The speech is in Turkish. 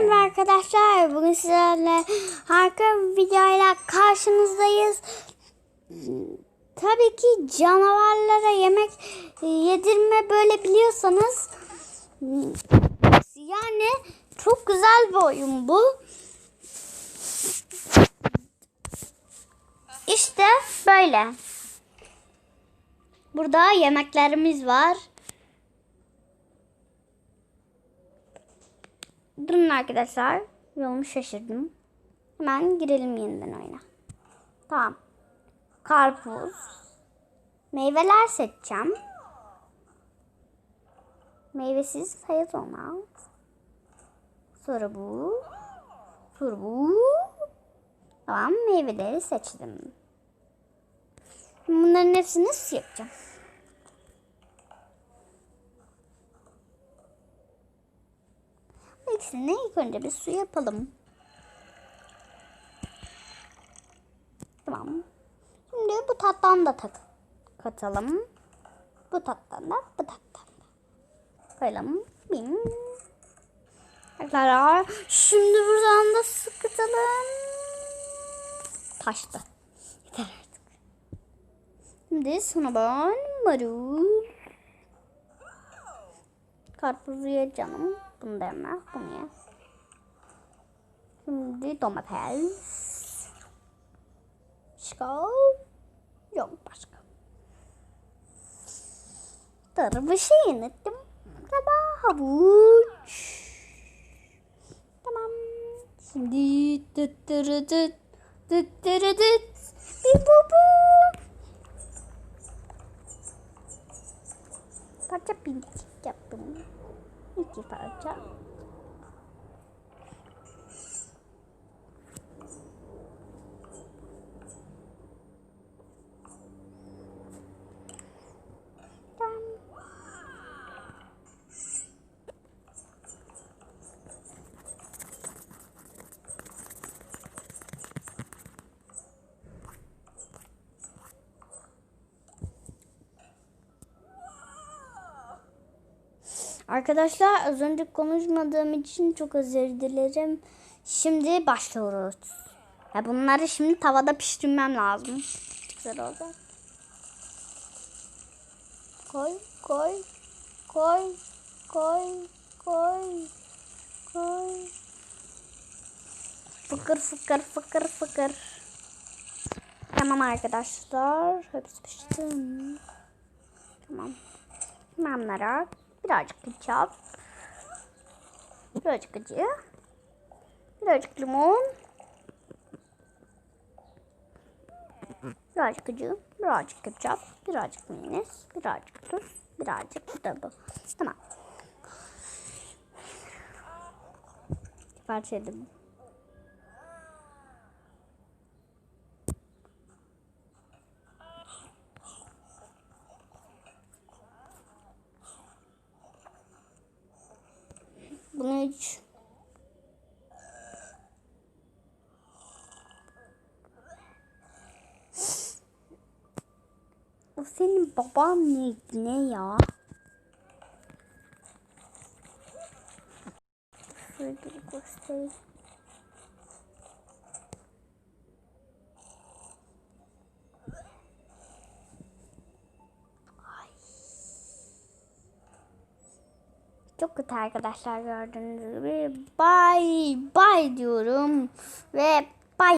Merhaba arkadaşlar. Bugün sizlerle harika bir videoyla karşınızdayız. Tabii ki canavarlara yemek yedirme böyle biliyorsanız yani çok güzel bir oyun bu. İşte böyle. Burada yemeklerimiz var. Durun arkadaşlar. Yolumu şaşırdım. Hemen girelim yeniden oyuna. Tamam. Karpuz. Meyveler seçeceğim. Meyvesiz hayat olmaz. Sonra bu. Sonra bu. Tamam meyveleri seçtim. Bunların hepsini nasıl yapacağım? İkisini ilk önce bir su yapalım. Tamam. Şimdi bu tattan da tak katalım. Bu tattan da bu tattan da. Koyalım. Bim. Arkadaşlar şimdi buradan da sıkıtalım. Taştı. Yeter artık. Şimdi sonra ben marul. Karpuzu ye canım. Bunu da yeme. Bunu ye. Şimdi domates. Başka? Yok başka. Dur bir şey unuttum. Sabah havuç. Tamam. Şimdi dıt dırı dıt dıt dırı dıt. Bir bu. Parça pinçik yaptım. 一直罚站。Arkadaşlar az önce konuşmadığım için çok özür dilerim. Şimdi başlıyoruz. Ya bunları şimdi tavada pişirmem lazım. Güzel olacak. Koy, koy, koy, koy, koy, koy. Fıkır fıkır fıkır fıkır. Tamam arkadaşlar. Hepsi pişti. Tamam. Mamlara birazcık ketçap. Birazcık acı. Birazcık limon. Birazcık acı, birazcık ketçap, birazcık mayonez, birazcık tuz, birazcık da. Tamam. Parça edin. Bunu hiç O senin baban ne, ne ya? Şöyle göstereyim. Çok kötü arkadaşlar gördüğünüz gibi. Bye bye diyorum. Ve